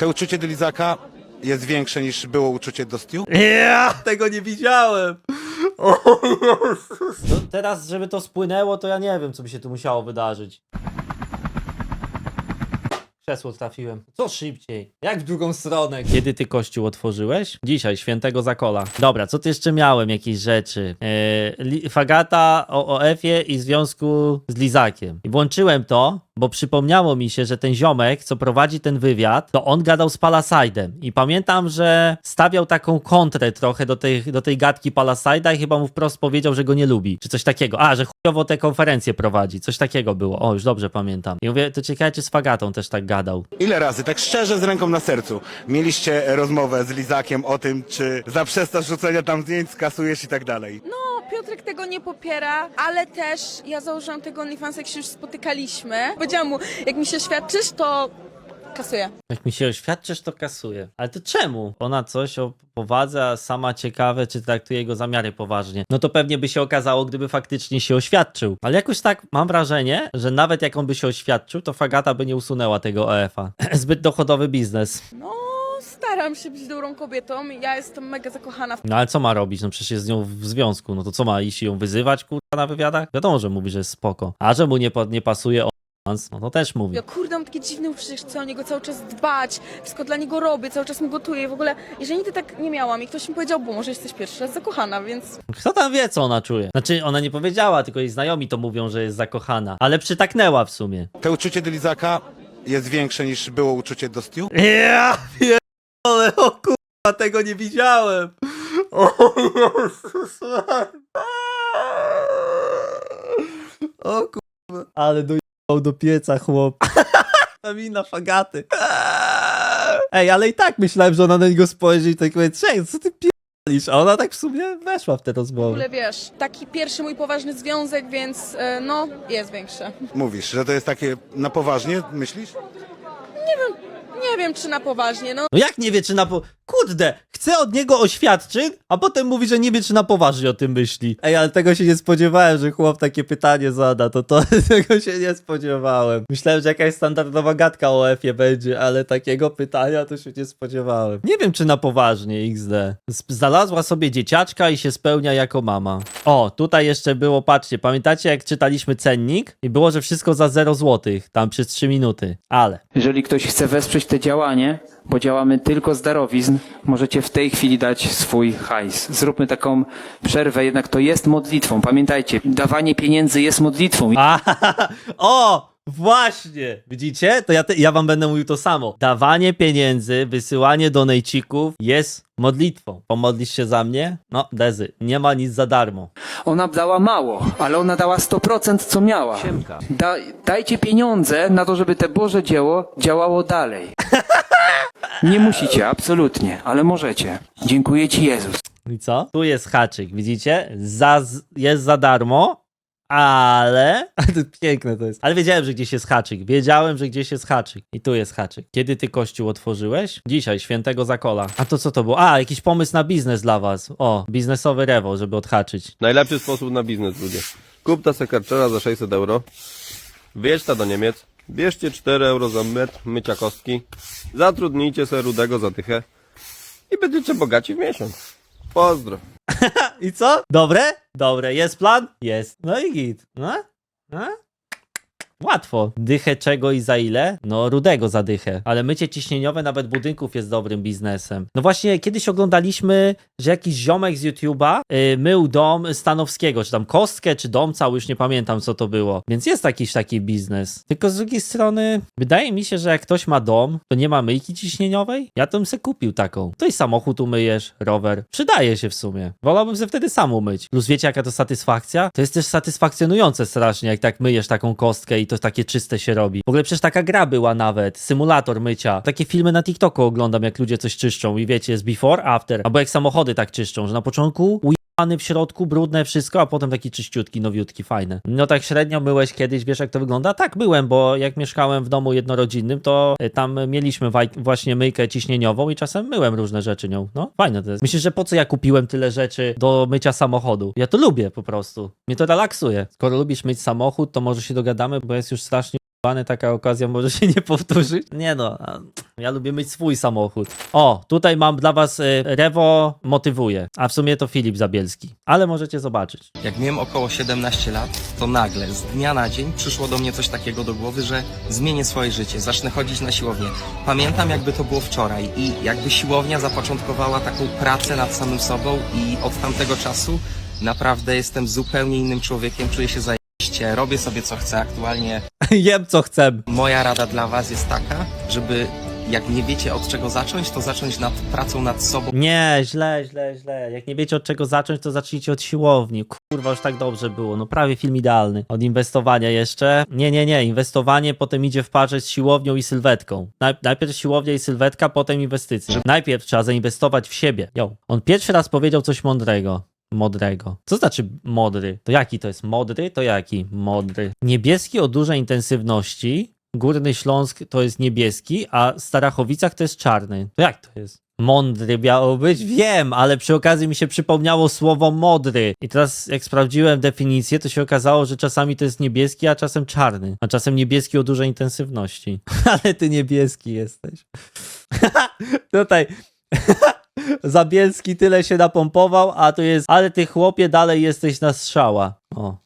To uczucie do lizaka jest większe niż było uczucie do Stu? Ja tego nie widziałem. No teraz, żeby to spłynęło, to ja nie wiem, co by się tu musiało wydarzyć. Krzesło trafiłem. Co szybciej? Jak w drugą stronę? Kiedy ty kościół otworzyłeś? Dzisiaj, świętego Zakola. Dobra, co ty jeszcze miałem? Jakieś rzeczy. Eee, li- fagata o OF-ie i związku z Lizakiem. I włączyłem to, bo przypomniało mi się, że ten ziomek, co prowadzi ten wywiad, to on gadał z Palasajdem. I pamiętam, że stawiał taką kontrę trochę do tej, do tej gadki Palasajda i chyba mu wprost powiedział, że go nie lubi. Czy coś takiego. A, że chujowo te konferencje prowadzi. Coś takiego było. O, już dobrze pamiętam. I mówię, to ciekawe, czy z Fagatą też tak gadał. Ile razy, tak szczerze, z ręką na sercu, mieliście rozmowę z lizakiem o tym, czy zaprzestasz rzucenia tam zdjęć, skasujesz i tak dalej? No, Piotrek tego nie popiera, ale też ja założyłam tego OnlyFans, jak się już spotykaliśmy. Powiedziałam mu, jak mi się świadczysz, to kasuję. Jak mi się oświadczysz, to kasuje. Ale to czemu? Ona coś o powadze, a sama ciekawe, czy traktuje jego zamiary poważnie. No to pewnie by się okazało, gdyby faktycznie się oświadczył. Ale jakoś tak mam wrażenie, że nawet jak on by się oświadczył, to Fagata by nie usunęła tego OF-a. Zbyt dochodowy biznes. No, staram się być dobrą kobietą. Ja jestem mega zakochana w No ale co ma robić? No przecież jest z nią w związku. No to co ma iść i ją wyzywać, kurwa, na wywiadach? Wiadomo, że mówi, że jest spoko. A że mu nie, nie pasuje OnlyFans, no to też mówi. Ja kurde, mam takie dziwne uczucie, że chcę o niego cały czas dbać, wszystko dla niego robię, cały czas mu gotuję i w ogóle, jeżeli nigdy tak nie miałam i ktoś mi powiedział, bo może jesteś pierwszy raz zakochana, więc Kto tam wie, co ona czuje? Znaczy, ona nie powiedziała, tylko jej znajomi to mówią, że jest zakochana. Ale przytaknęła w sumie. To uczucie do lizaka jest większe niż było uczucie do Stu? Ja pierdolę, o kurwa, tego nie widziałem. O Jezus. O kurwa. Ale dojechał do pieca, chłop. Wina fagaty. Ej, ale i tak myślałem, że ona na niego spojrzy i tak powie, czekaj, co ty pierdolisz? A ona tak w sumie weszła w tę w rozmowę. ogóle wiesz, taki pierwszy mój poważny związek, więc e, no, jest większy. Mówisz, że to jest takie na poważnie, myślisz? Wiem, czy na poważnie, no. No jak nie wie, czy na po... Kurde, chce od niego oświadczyn, a potem mówi, że nie wie, czy na poważnie o tym myśli. Ej, ale tego się nie spodziewałem, że chłop takie pytanie zada, to, to tego się nie spodziewałem. Myślałem, że jakaś standardowa gadka o F-ie będzie, ale takiego pytania to się nie spodziewałem. Nie wiem, czy na poważnie XD. Znalazła sobie dzieciaczka i się spełnia jako mama. O, tutaj jeszcze było, patrzcie, pamiętacie jak czytaliśmy cennik? I było, że wszystko za 0 złotych, tam przez 3 minuty. Ale... Jeżeli ktoś chce wesprzeć te działanie, bo działamy tylko z darowizn, możecie w tej chwili dać swój hajs. Zróbmy taką przerwę, jednak to jest modlitwą. Pamiętajcie, dawanie pieniędzy jest modlitwą. A, o! Właśnie! Widzicie? To ja, te, ja wam będę mówił to samo. Dawanie pieniędzy, wysyłanie donejcików jest modlitwą. Pomodlisz się za mnie? No, Dezy, nie ma nic za darmo. Ona dała mało, ale ona dała 100% co miała. Da, dajcie pieniądze na to, żeby te Boże dzieło działało dalej. Nie musicie, absolutnie, ale możecie. Dziękuję Ci Jezus. I co? Tu jest haczyk, widzicie? Za, jest za darmo, ale... to Piękne to jest. Ale wiedziałem, że gdzieś jest haczyk. Wiedziałem, że gdzieś jest haczyk. I tu jest haczyk. Kiedy ty kościół otworzyłeś? Dzisiaj, świętego Zakola. A to co to było? A, jakiś pomysł na biznes dla was. O, biznesowy rewo, żeby odhaczyć. Najlepszy sposób na biznes, ludzie. Kup ta sekarczera za 600 euro. Wyjedź ta do Niemiec. Bierzcie 4 euro za metr mycia kostki. Zatrudnijcie se rudego za dychę. I będziecie bogaci w miesiąc. Pozdro. I co? Dobre? Dobre. Jest plan? Jest. No i git. No? No? Łatwo. Dychę czego i za ile? No, rudego za dychę. Ale mycie ciśnieniowe nawet budynków jest dobrym biznesem. No właśnie, kiedyś oglądaliśmy, że jakiś ziomek z YouTube'a y, mył dom Stanowskiego, czy tam kostkę, czy dom cały, już nie pamiętam co to było. Więc jest jakiś taki biznes. Tylko z drugiej strony, wydaje mi się, że jak ktoś ma dom, to nie ma myjki ciśnieniowej. Ja to bym se kupił taką. To i samochód umyjesz, rower. Przydaje się w sumie. Wolałbym se wtedy sam umyć. Plus wiecie jaka to satysfakcja? To jest też satysfakcjonujące strasznie, jak tak myjesz taką kostkę i to takie czyste się robi. W ogóle przecież taka gra była nawet, symulator mycia. Takie filmy na TikToku oglądam, jak ludzie coś czyszczą i wiecie, jest before, after. Albo jak samochody tak czyszczą, że na początku ujebany w środku, brudne wszystko, a potem taki czyściutki, nowiutki, fajny. No tak średnio myłeś kiedyś, wiesz jak to wygląda? Tak, byłem, bo jak mieszkałem w domu jednorodzinnym, to y, tam mieliśmy właśnie myjkę ciśnieniową i czasem myłem różne rzeczy nią. No, fajne to jest. Myślisz, że po co ja kupiłem tyle rzeczy do mycia samochodu? Ja to lubię po prostu. Mnie to relaksuje. Skoro lubisz myć samochód, to może się dogadamy, bo jest już strasznie Pany taka okazja może się nie powtórzyć. Nie no, ja lubię mieć swój samochód. O, tutaj mam dla was y, Rewo motywuje, a w sumie to Filip Zabielski, ale możecie zobaczyć. Jak miałem około 17 lat, to nagle, z dnia na dzień, przyszło do mnie coś takiego do głowy, że zmienię swoje życie, zacznę chodzić na siłownię. Pamiętam, jakby to było wczoraj i jakby siłownia zapoczątkowała taką pracę nad samym sobą i od tamtego czasu naprawdę jestem zupełnie innym człowiekiem, czuję się robię sobie co chcę. Aktualnie Jem co chcę. moja rada dla was jest taka, żeby jak nie wiecie od czego zacząć, to zacząć nad pracą nad sobą. Nie, źle, źle, źle. Jak nie wiecie od czego zacząć, to zacznijcie od siłowni. Kurwa, już tak dobrze było. No prawie film idealny. Od inwestowania jeszcze. Nie, nie, nie. Inwestowanie potem idzie w parze z siłownią i sylwetką. Naj- najpierw siłownia i sylwetka, potem inwestycje. Najpierw trzeba zainwestować w siebie. Yo. On pierwszy raz powiedział coś mądrego. Modrego. Co znaczy modry? To jaki to jest? Modry? To jaki? Modry. Niebieski o dużej intensywności. Górny Śląsk to jest niebieski, a Starachowicach to jest czarny. To jak to jest? Mądry miało być? Wiem, ale przy okazji mi się przypomniało słowo modry. I teraz jak sprawdziłem definicję, to się okazało, że czasami to jest niebieski, a czasem czarny. A czasem niebieski o dużej intensywności. ale ty niebieski jesteś. Tutaj Zabielski tyle się napompował, a tu jest, ale ty chłopie dalej jesteś na strzała. O,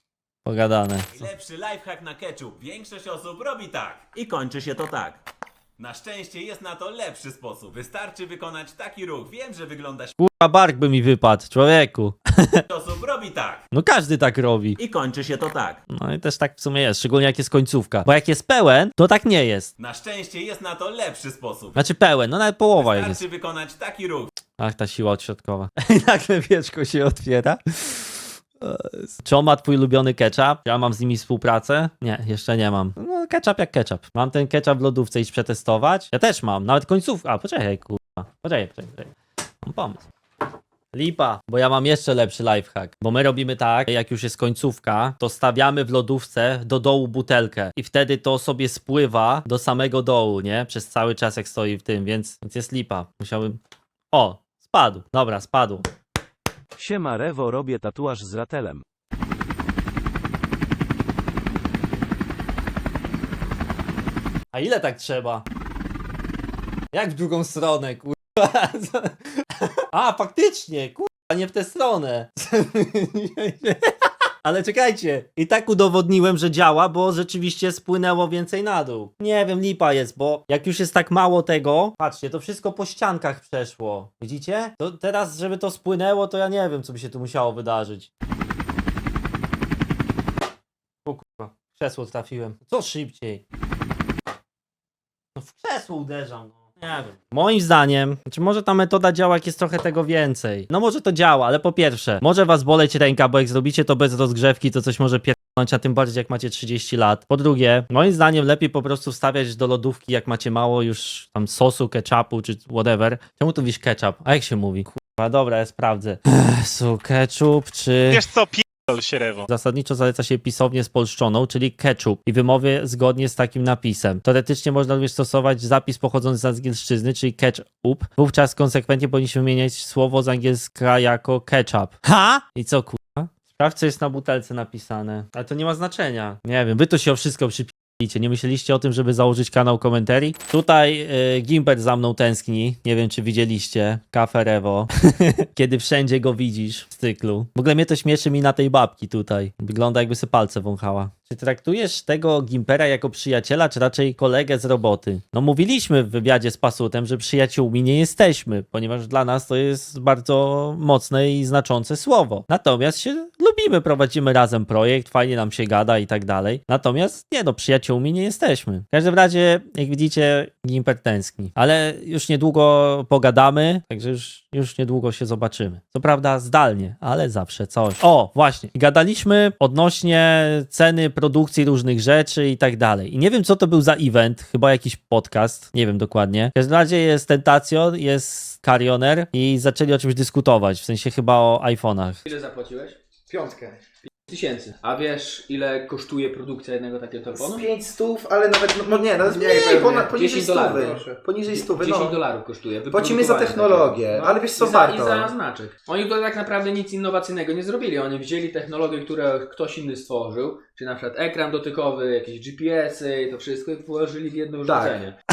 pogadane. Lepszy lifehack na ketchup. Większość osób robi tak. I kończy się to tak. Na szczęście jest na to lepszy sposób. Wystarczy wykonać taki ruch. Wiem, że wygląda Kurwa, bark by mi wypadł, człowieku. śmiesznie, osób robi tak. No każdy tak robi. I kończy się to tak. No i też tak w sumie jest, szczególnie jak jest końcówka. Bo jak jest pełen, to tak nie jest. Na szczęście jest na to lepszy sposób. Znaczy pełen, no nawet połowa jest. Wystarczy wykonać taki ruch. Ach, ta siła odśrodkowa. I nagle wieczko się otwiera. Czy on ma twój ulubiony ketchup? Ja mam z nimi współpracę? Nie, jeszcze nie mam. No, ketchup jak ketchup. Mam ten ketchup w lodówce iść przetestować? Ja też mam, nawet końcówka. A, poczekaj, kurwa. Poczekaj, poczekaj, poczekaj. Mam pomysł. Lipa, bo ja mam jeszcze lepszy lifehack. Bo my robimy tak, jak już jest końcówka, to stawiamy w lodówce do dołu butelkę i wtedy to sobie spływa do samego dołu, nie? Przez cały czas jak stoi w tym, więc, więc jest lipa. Musiałbym... O, spadł. Dobra, spadł. Siema Rewo robię tatuaż z ratelem. A ile tak trzeba? Jak w drugą stronę, kurwa? A, faktycznie, kurwa, nie w tę stronę. Ale czekajcie, i tak udowodniłem, że działa, bo rzeczywiście spłynęło więcej na dół. Nie wiem, lipa jest, bo jak już jest tak mało tego, patrzcie, to wszystko po ściankach przeszło. Widzicie? To teraz, żeby to spłynęło, to ja nie wiem, co by się tu musiało wydarzyć. O kurwa, w krzesło trafiłem. Co szybciej? No w krzesło uderzam, no. Nie wiem. Moim zdaniem, czy może ta metoda działa, jak jest trochę tego więcej? No może to działa, ale po pierwsze, może was boleć ręka, bo jak zrobicie to bez rozgrzewki, to coś może pierdolnąć, a tym bardziej jak macie 30 lat. Po drugie, moim zdaniem lepiej po prostu wstawiać do lodówki, jak macie mało już tam sosu, ketchupu czy whatever. Czemu tu wiesz ketchup? A jak się mówi? Kurwa, dobra, ja sprawdzę. Su, ketchup czy... Wiesz co, Rewo. Zasadniczo zaleca się pisownię spolszczoną, czyli ketchup i wymowie zgodnie z takim napisem. Teoretycznie można również stosować zapis pochodzący z angielszczyzny, czyli ketchup. Wówczas konsekwentnie powinniśmy wymieniać słowo z angielska jako ketchup. Ha? I co kurwa? Sprawdź, co jest na butelce napisane. Ale to nie ma znaczenia. Nie wiem, wy to się o wszystko przypiliście. Nie myśleliście o tym, żeby założyć kanał komentarii? Tutaj y, Gimbert za mną tęskni. Nie wiem, czy widzieliście. Kafe Rewo. Kiedy wszędzie go widzisz w cyklu. W ogóle mnie to śmieszy mi na tej babki tutaj. Wygląda jakby sobie palce wąchała. Czy traktujesz tego Gimpera jako przyjaciela, czy raczej kolegę z roboty? No mówiliśmy w wywiadzie z Pasutem, że przyjaciółmi nie jesteśmy, ponieważ dla nas to jest bardzo mocne i znaczące słowo. Natomiast się lubimy, prowadzimy razem projekt, fajnie nam się gada i tak dalej. Natomiast nie no, przyjaciółmi nie jesteśmy. W każdym razie, jak widzicie, Gimper tęskni. Ale już niedługo pogadamy, także już, już niedługo się zobaczymy. Co prawda zdalnie, ale zawsze coś. O, właśnie. Gadaliśmy odnośnie ceny produkcji różnych rzeczy i tak dalej. I nie wiem, co to był za event, chyba jakiś podcast, nie wiem dokładnie. W każdym razie jest Tentacion, jest Carioner i zaczęli o czymś dyskutować, w sensie chyba o iPhone'ach. Ile zapłaciłeś? Piątkę. tysięcy. A wiesz, ile kosztuje produkcja jednego takiego telefonu? Z 5 stów, ale nawet, no nie, nawet Mniej mniej, pewnie. ponad, poniżej 10 stówy. dolarów, proszę. Poniżej stówy, 10 no. dolarów kosztuje. Płacimy za technologię, ale wiesz co, i za, warto. I za znaczek. Oni to tak naprawdę nic innowacyjnego nie zrobili. Oni wzięli technologię, którą ktoś inny stworzył, czyli na przykład ekran dotykowy, jakieś GPS-y i to wszystko i włożyli w jedno Tak. urządzenie.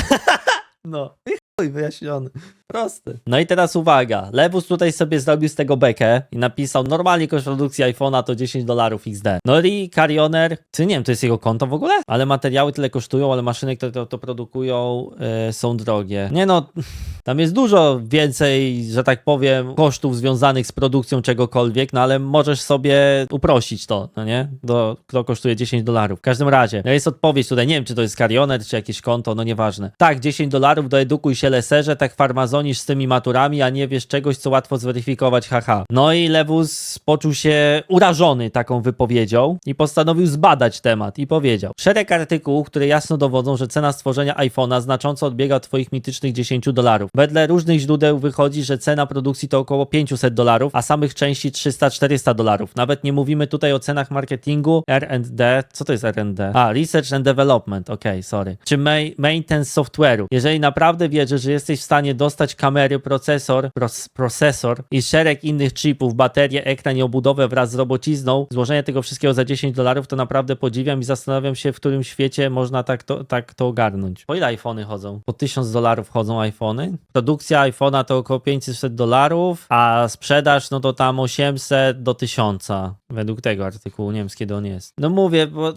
No, i chuj, wyjaśniony. Prosty. No i teraz uwaga. Lewus tutaj sobie zrobił z tego bekę i napisał normalnie koszt produkcji iPhone'a to 10 dolarów XD. No i Carrioner, czy nie wiem, to jest jego konto w ogóle? Ale materiały tyle kosztują, ale maszyny, które to, to produkują e, są drogie. Nie no, tam jest dużo więcej, że tak powiem, kosztów związanych z produkcją czegokolwiek, no ale możesz sobie uprościć to, no nie? Do, to kosztuje 10 dolarów. W każdym razie, no jest odpowiedź tutaj, nie wiem, czy to jest Carrioner, czy jakieś konto, no nieważne. Tak, 10 dolarów, doedukuj się leserze, tak farmazonisz z tymi maturami, a nie wiesz czegoś, co łatwo zweryfikować, haha. No i Lewus poczuł się urażony taką wypowiedzią i postanowił zbadać temat i powiedział, szereg artykułów, które jasno dowodzą, że cena stworzenia iPhone'a znacząco odbiega od twoich mitycznych 10 dolarów. Wedle różnych źródeł wychodzi, że cena produkcji to około 500 dolarów, a samych części 300-400 dolarów. Nawet nie mówimy tutaj o cenach marketingu, R&D, co to jest R&D? A, Research and Development, okej, sorry. Czy ma maintenance software'u. Jeżeli naprawdę wierzysz, że jesteś w stanie dostać kamery, procesor, procesor i szereg innych chipów, baterię, ekran i obudowę wraz z robocizną, złożenie tego wszystkiego za 10 dolarów, to naprawdę podziwiam i zastanawiam się, w którym świecie można tak to, tak to ogarnąć. Po ile iPhony chodzą? Po 1000 dolarów chodzą iPhony? Produkcja iPhone'a to około 500 dolarów, a sprzedaż no to tam 800 do 1000 według tego artykułu. Nie wiem, on jest. No mówię, bo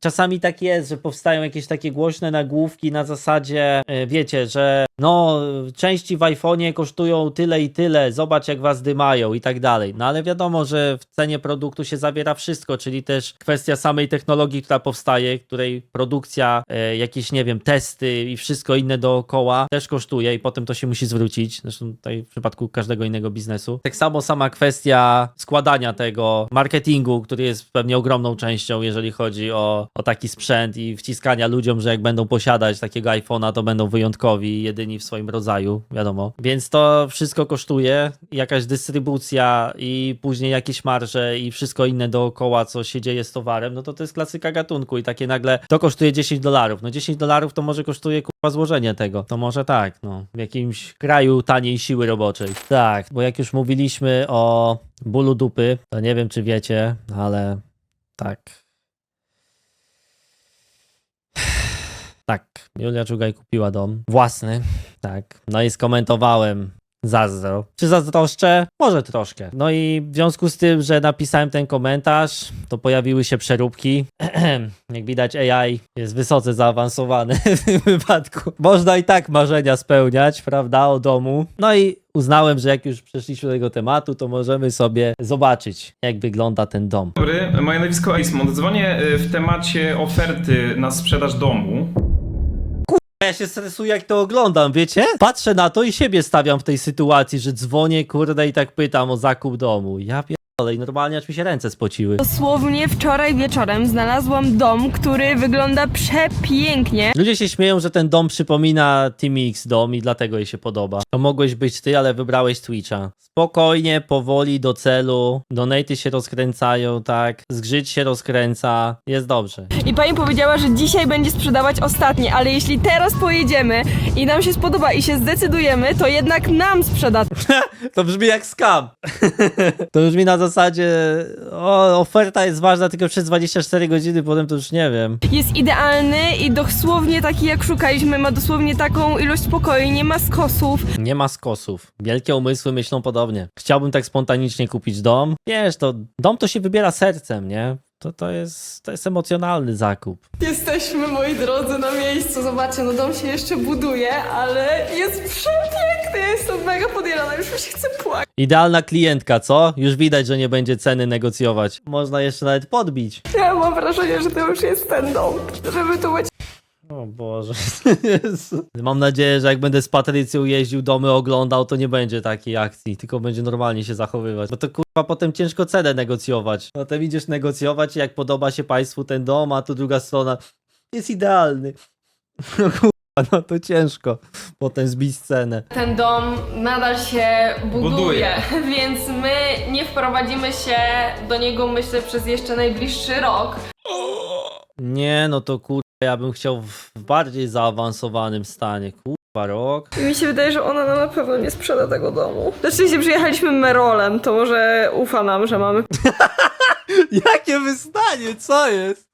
czasami tak jest, że powstają jakieś takie głośne nagłówki na zasadzie, e, wiecie, że no, części w iPhone'ie kosztują tyle i tyle, zobacz jak was dymają i tak dalej. No ale wiadomo, że w cenie produktu się zawiera wszystko, czyli też kwestia samej technologii, która powstaje, której produkcja, e, jakieś, nie wiem, testy i wszystko inne dookoła też kosztuje i potem to się musi zwrócić. Zresztą tutaj w przypadku każdego innego biznesu. Tak samo sama kwestia składania tego, marketingu, który jest pewnie ogromną częścią, jeżeli chodzi o, o taki sprzęt i wciskania ludziom, że jak będą posiadać takiego iPhone'a, to będą wyjątkowi jedyni w swoim rodzaju, wiadomo. Więc to wszystko kosztuje, jakaś dystrybucja i później jakieś marże i wszystko inne dookoła, co się dzieje z towarem, no to to jest klasyka gatunku i takie nagle to kosztuje 10 dolarów. No 10 dolarów to może kosztuje kurwa złożenie tego. To może tak, no. W jakimś kraju taniej siły roboczej. Tak, bo jak już mówiliśmy o bólu dupy, to nie wiem czy wiecie, ale tak. Tak, Julia Czugaj kupiła dom własny, tak. No i skomentowałem zazdro. Czy zazdroszczę? Może troszkę. No i w związku z tym, że napisałem ten komentarz, to pojawiły się przeróbki. Jak widać AI jest wysoce zaawansowany w tym wypadku. Można i tak marzenia spełniać, prawda, o domu. No i uznałem, że jak już przeszliśmy do tego tematu, to możemy sobie zobaczyć, jak wygląda ten dom. Dobry, moje nazwisko Aismond. Dzwonię y, w temacie oferty na sprzedaż domu. Ja się stresuję, jak to oglądam, wiecie? Patrzę na to i siebie stawiam w tej sytuacji, że dzwonię, kurde, i tak pytam o zakup domu. Ja i normalnie aż mi się ręce spociły. Dosłownie wczoraj wieczorem znalazłam dom, który wygląda przepięknie. Ludzie się śmieją, że ten dom przypomina Team X dom i dlatego jej się podoba. To mogłeś być ty, ale wybrałeś Twitcha. Spokojnie, powoli, do celu. Donaty się rozkręcają, tak. Zgrzyć się rozkręca. Jest dobrze. I pani powiedziała, że dzisiaj będzie sprzedawać ostatnie, ale jeśli teraz pojedziemy i nam się spodoba i się zdecydujemy, to jednak nam sprzeda To brzmi jak scam. to brzmi na zasadzie, o, oferta jest ważna tylko przez 24 godziny, potem to już nie wiem. Jest idealny i dosłownie taki jak szukaliśmy, ma dosłownie taką ilość pokoi, nie ma skosów. Nie ma skosów. Wielkie umysły myślą podobnie. Chciałbym tak spontanicznie kupić dom. Wiesz, to dom to się wybiera sercem, nie? To, to, jest, to jest emocjonalny zakup. Jesteśmy, moi drodzy, na miejscu. Zobaczcie, no dom się jeszcze buduje, ale jest przepiękny. Jestem mega podjarana, już mi się chce płakać. Idealna klientka, co? Już widać, że nie będzie ceny negocjować. Można jeszcze nawet podbić. Ja mam wrażenie, że to już jest ten dom, żeby tu być. O Boże. Jezu. Mam nadzieję, że jak będę z Patrycją jeździł, domy oglądał, to nie będzie takiej akcji, tylko będzie normalnie się zachowywać. Bo to kurwa potem ciężko cenę negocjować. Potem idziesz negocjować i jak podoba się państwu ten dom, a tu druga strona jest idealny. No kurwa, no to ciężko potem zbić cenę. Ten dom nadal się buduje, Buduje. więc my nie wprowadzimy się do niego, myślę, przez jeszcze najbliższy rok. Nie, no to kurwa, ja bym chciał w bardziej zaawansowanym stanie. Kurwa, rok. I mi się wydaje, że ona nam na pewno nie sprzeda tego domu. Rzeczywiście przyjechaliśmy Merolem, to może ufa nam, że mamy Jakie wystanie, co jest?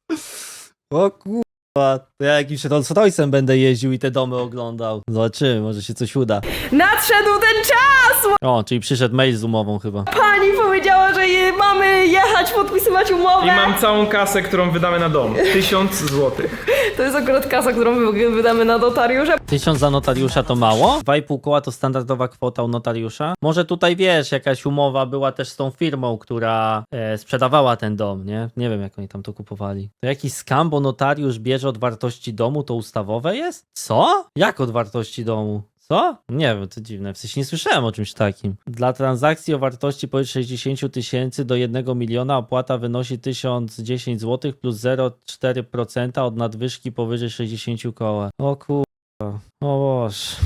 O kurwa, to ja jakimś Rolls Royce'em będę jeździł i te domy oglądał. Zobaczymy, może się coś uda. Nadszedł ten czas! O, czyli przyszedł mail z umową chyba. Pani powiedziała, że je, mamy jechać, podpisywać umowę. I mam całą kasę, którą wydamy na dom. Tysiąc złotych. To jest akurat kasa, którą wy- wydamy na notariusza. Tysiąc za notariusza to mało? 2,5 koła to standardowa kwota u notariusza? Może tutaj wiesz, jakaś umowa była też z tą firmą, która e, sprzedawała ten dom, nie? Nie wiem jak oni tam to kupowali. To jakiś skam, bo notariusz bierze od wartości domu, to ustawowe jest? Co? Jak od wartości domu? Co? Nie wiem, to dziwne. W sensie nie słyszałem o czymś takim. Dla transakcji o wartości powyżej 60 tysięcy do 1 miliona opłata wynosi 1010 zł plus 0,4% od nadwyżki powyżej 60 koła. O kur... o Boże.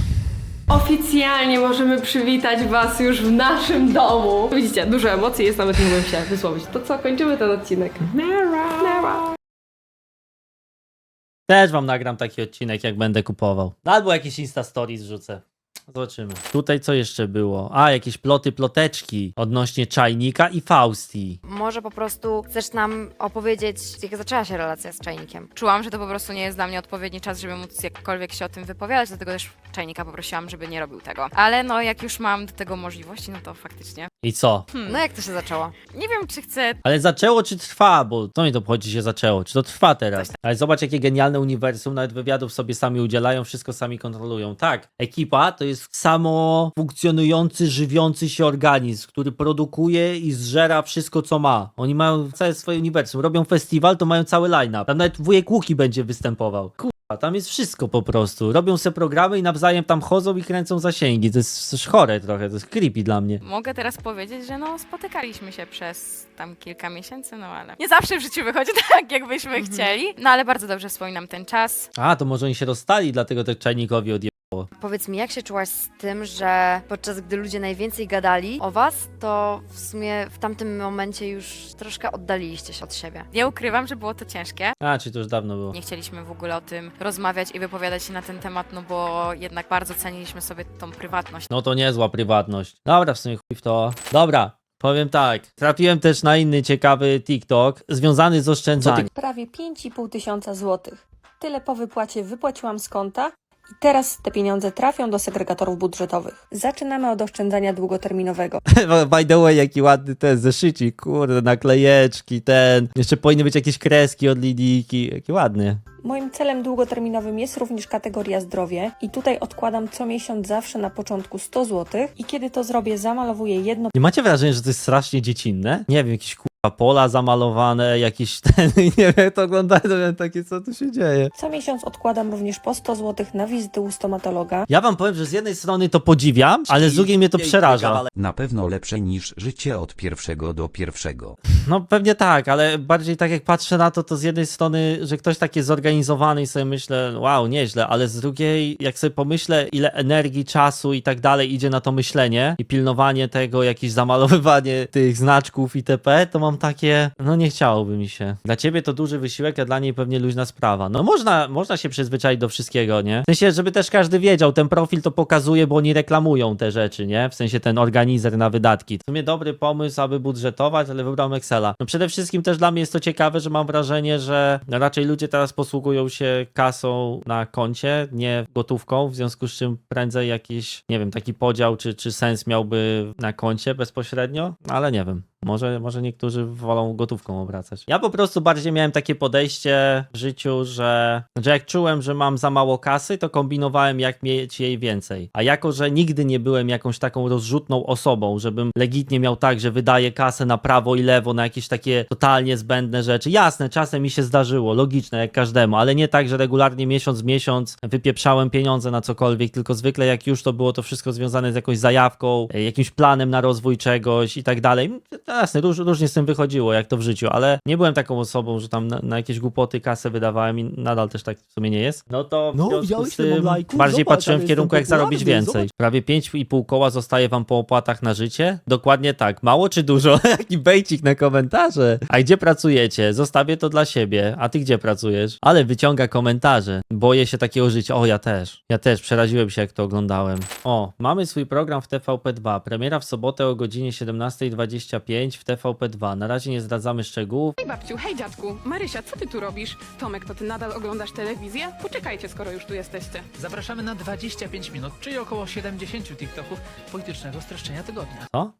Oficjalnie możemy przywitać was już w naszym domu. Widzicie, dużo emocji jest, nawet nie mogłem się wysłowić. To co, kończymy ten odcinek. Nara. Też wam nagram taki odcinek, jak będę kupował. Albo jakieś Insta Stories wrzucę. Zobaczymy. Tutaj co jeszcze było? A, jakieś ploty, ploteczki odnośnie Czajnika i Fausti. Może po prostu chcesz nam opowiedzieć, jak zaczęła się relacja z czajnikiem. Czułam, że to po prostu nie jest dla mnie odpowiedni czas, żeby móc jakkolwiek się o tym wypowiadać, dlatego też czajnika poprosiłam, żeby nie robił tego. Ale no, jak już mam do tego możliwości, no to faktycznie. I co? No jak to się zaczęło? Nie wiem, czy chcę Ale zaczęło czy trwa? Bo to mi to obchodzi się zaczęło. Czy to trwa teraz? Ale zobacz, jakie genialne uniwersum. Nawet wywiadów sobie sami udzielają, wszystko sami kontrolują. Tak, ekipa to jest samo funkcjonujący, żywiący się organizm, który produkuje i zżera wszystko, co ma. Oni mają całe swoje uniwersum. Robią festiwal, to mają cały line-up. Tam nawet wujek Łuki będzie występował. Kurwa, tam jest wszystko po prostu. Robią se programy i nawzajem tam chodzą i kręcą zasięgi. To jest też chore trochę, to jest creepy dla mnie. Mogę teraz powiedzieć, że no spotykaliśmy się przez tam kilka miesięcy, no ale nie zawsze w życiu wychodzi tak, jakbyśmy chcieli. No ale bardzo dobrze wspominam ten czas. A, to może oni się rozstali, dlatego też czajnikowi odje... Powiedz mi, jak się czułaś z tym, że podczas gdy ludzie najwięcej gadali o was, to w sumie w tamtym momencie już troszkę oddaliliście się od siebie? Nie ukrywam, że było to ciężkie. A, czy to już dawno było. Nie chcieliśmy w ogóle o tym rozmawiać i wypowiadać się na ten temat, no bo jednak bardzo ceniliśmy sobie tą prywatność. No to niezła prywatność. Dobra, w sumie chuj w to. Dobra, powiem tak. Trafiłem też na inny ciekawy TikTok związany z oszczędzaniem. Prawie 5,5 tysiąca złotych. Tyle po wypłacie wypłaciłam z konta i teraz te pieniądze trafią do segregatorów budżetowych. Zaczynamy od oszczędzania długoterminowego. By the way, jaki ładny ten zeszycik, kurde, naklejeczki, ten. Jeszcze powinny być jakieś kreski od linijki. Jaki ładny. Moim celem długoterminowym jest również kategoria zdrowie i tutaj odkładam co miesiąc zawsze na początku 100 zł i kiedy to zrobię zamalowuję jedno Nie macie wrażenia, że to jest strasznie dziecinne? Nie wiem, kurwa pola zamalowane, jakiś ten, nie wiem, to oglądałem, to miałem takie, co tu się dzieje. Co miesiąc odkładam również po 100 zł na wizyty u stomatologa. Ja wam powiem, że z jednej strony to podziwiam, ale z drugiej mnie to przeraża. Na pewno lepsze niż życie od pierwszego do pierwszego. No pewnie tak, ale bardziej tak jak patrzę na to, to z jednej strony, że ktoś tak jest zorganizowany i sobie myślę, wow, nieźle, ale z drugiej, jak sobie pomyślę, ile energii, czasu i tak dalej idzie na to myślenie i pilnowanie tego, jakieś zamalowywanie tych znaczków itp., to mam takie, no nie chciałoby mi się. Dla ciebie to duży wysiłek, a dla niej pewnie luźna sprawa. No można, można się przyzwyczaić do wszystkiego, nie? W sensie, żeby też każdy wiedział, ten profil to pokazuje, bo oni reklamują te rzeczy, nie? W sensie ten organizer na wydatki. W sumie dobry pomysł, aby budżetować, ale wybrałem Excela. No przede wszystkim też dla mnie jest to ciekawe, że mam wrażenie, że raczej ludzie teraz posługują się kasą na koncie, nie gotówką, w związku z czym prędzej jakiś, nie wiem, taki podział czy, czy sens miałby na koncie bezpośrednio, ale nie wiem. Może, może niektórzy wolą gotówką obracać. Ja po prostu bardziej miałem takie podejście w życiu, że, że jak czułem, że mam za mało kasy, to kombinowałem jak mieć jej więcej. A jako, że nigdy nie byłem jakąś taką rozrzutną osobą, żebym legitnie miał tak, że wydaję kasę na prawo i lewo na jakieś takie totalnie zbędne rzeczy. Jasne, czasem mi się zdarzyło, logiczne jak każdemu, ale nie tak, że regularnie miesiąc w miesiąc wypieprzałem pieniądze na cokolwiek, tylko zwykle jak już to było to wszystko związane z jakąś zajawką, jakimś planem na rozwój czegoś i tak dalej. Jasne, róż, różnie z tym wychodziło, jak to w życiu, ale nie byłem taką osobą, że tam na, na jakieś głupoty kasę wydawałem i nadal też tak w sumie nie jest. No to w No, mam tym lajków? bardziej Zobacz, patrzyłem w kierunku, jak zarobić więcej. zobacz. Prawie 5,5 koła zostaje wam po opłatach na życie? Dokładnie tak. Mało czy dużo? Jaki bejcik na komentarze. A gdzie pracujecie? Zostawię to dla siebie. A ty gdzie pracujesz? Ale wyciąga komentarze. Boję się takiego życia. O, ja też. Ja też. Przeraziłem się, jak to oglądałem. O, mamy swój program w TVP2. Premiera w sobotę o godzinie 17.25 w TVP2. Na razie nie zdradzamy szczegółów. Hej babciu, hej dziadku. Marysia, co ty tu robisz? Tomek, to ty nadal oglądasz telewizję? Poczekajcie, skoro już tu jesteście. Zapraszamy na 25 minut, czyli około 70 TikToków politycznego streszczenia tygodnia. Co?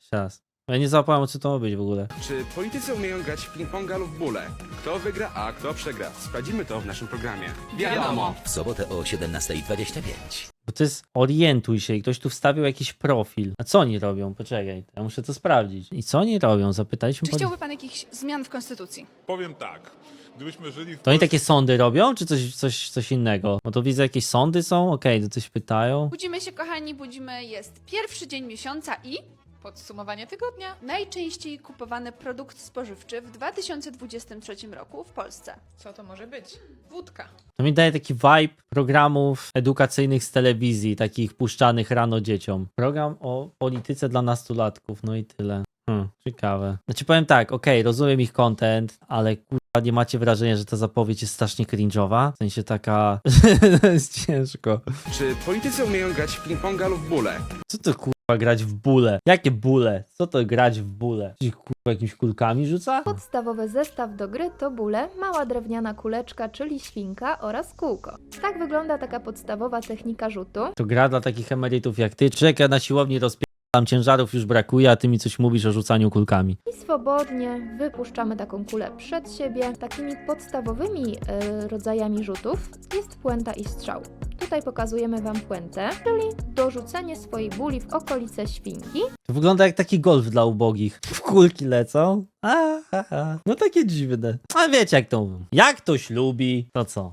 Jeszcze raz. Ja nie załapałem, o co to ma być w ogóle. Czy politycy umieją grać w ping-ponga lub bóle? Kto wygra, a kto przegra? Sprawdzimy to w naszym programie. Wiadomo. W sobotę o 17.25. Bo to jest orientuj się i ktoś tu wstawił jakiś profil. A co oni robią? Poczekaj, ja muszę to sprawdzić. I co oni robią? Zapytaliśmy. Czy poli- chciałby pan jakichś zmian w konstytucji? Powiem tak. Gdybyśmy żyli w To oni takie sądy robią, czy coś, coś, coś innego? No to widzę, jakieś sądy są? Okej, to coś pytają. Budzimy się, kochani, budzimy. Jest pierwszy dzień miesiąca i... Podsumowanie tygodnia. Najczęściej kupowany produkt spożywczy w 2023 roku w Polsce. Co to może być? Wódka. To mi daje taki vibe programów edukacyjnych z telewizji, takich puszczanych rano dzieciom. Program o polityce dla nastolatków, no i tyle. Hmm, ciekawe. Znaczy powiem tak, okej, rozumiem ich content, ale kurwa nie macie wrażenia, że ta zapowiedź jest strasznie cringe'owa? W sensie taka... jest ciężko. Czy politycy umieją grać w ping-ponga lub bóle? Co to kurwa grać w bóle? Jakie bóle? Co to grać w bóle? Czy kurwa jakimiś kulkami rzuca? Podstawowy zestaw do gry to bóle, mała drewniana kuleczka, czyli świnka oraz kółko. Tak wygląda taka podstawowa technika rzutu. To gra dla takich emerytów jak ty. Ja na siłowni rozpieram ciężarów już brakuje, a ty mi coś mówisz o rzucaniu kulkami. I swobodnie wypuszczamy taką kulę przed siebie. Takimi podstawowymi e, rodzajami rzutów jest puenta i strzał. Tutaj pokazujemy Wam puentę, czyli dorzucenie swojej buli w okolice świnki. To wygląda jak taki golf dla ubogich. W kulki lecą. A, ha, ha. No takie dziwne. A wiecie jak to mówią. Jak ktoś lubi, to co?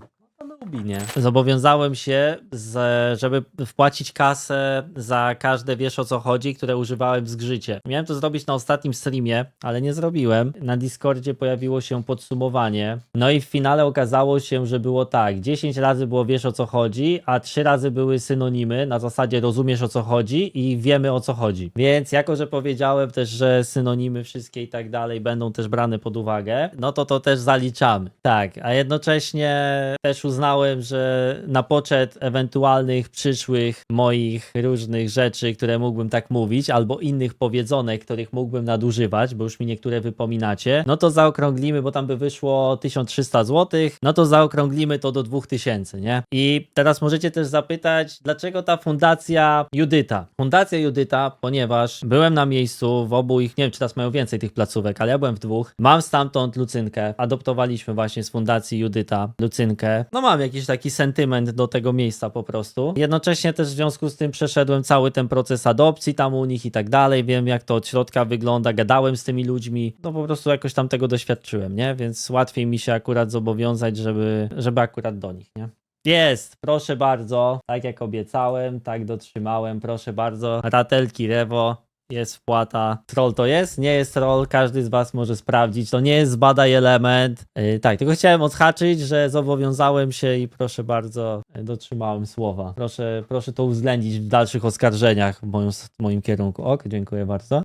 Zobowiązałem się, z, żeby wpłacić kasę za każde wiesz o co chodzi, które używałem w zgrzycie. Miałem to zrobić na ostatnim streamie, ale nie zrobiłem. Na Discordzie pojawiło się podsumowanie. No i w finale okazało się, że było tak. 10 razy było wiesz o co chodzi, a 3 razy były synonimy. Na zasadzie rozumiesz o co chodzi i wiemy o co chodzi. Więc jako, że powiedziałem też, że synonimy wszystkie i tak dalej będą też brane pod uwagę, no to to też zaliczamy. Tak, a jednocześnie też uznałem, że na poczet ewentualnych przyszłych moich różnych rzeczy, które mógłbym tak mówić, albo innych powiedzonek, których mógłbym nadużywać, bo już mi niektóre wypominacie, no to zaokrąglimy, bo tam by wyszło 1300 zł, no to zaokrąglimy to do 2000, nie? I teraz możecie też zapytać, dlaczego ta fundacja Judyta? Fundacja Judyta, ponieważ byłem na miejscu w obu ich, nie wiem czy teraz mają więcej tych placówek, ale ja byłem w dwóch. Mam stamtąd Lucynkę, adoptowaliśmy właśnie z fundacji Judyta Lucynkę. No mam jakiś taki sentyment do tego miejsca po prostu. Jednocześnie też w związku z tym przeszedłem cały ten proces adopcji tam u nich i tak dalej. Wiem jak to od środka wygląda, gadałem z tymi ludźmi. No po prostu jakoś tam tego doświadczyłem, nie? Więc łatwiej mi się akurat zobowiązać, żeby, żeby akurat do nich, nie? Jest, proszę bardzo. Tak jak obiecałem, tak dotrzymałem. Proszę bardzo. Ratelki Rewo. Jest wpłata. Troll to jest? Nie jest troll. Każdy z Was może sprawdzić. To nie jest zbadaj element. Yy, tak, tylko chciałem odhaczyć, że zobowiązałem się i proszę bardzo, yy, dotrzymałem słowa. Proszę, proszę to uwzględnić w dalszych oskarżeniach w moim, w moim kierunku. Ok, dziękuję bardzo.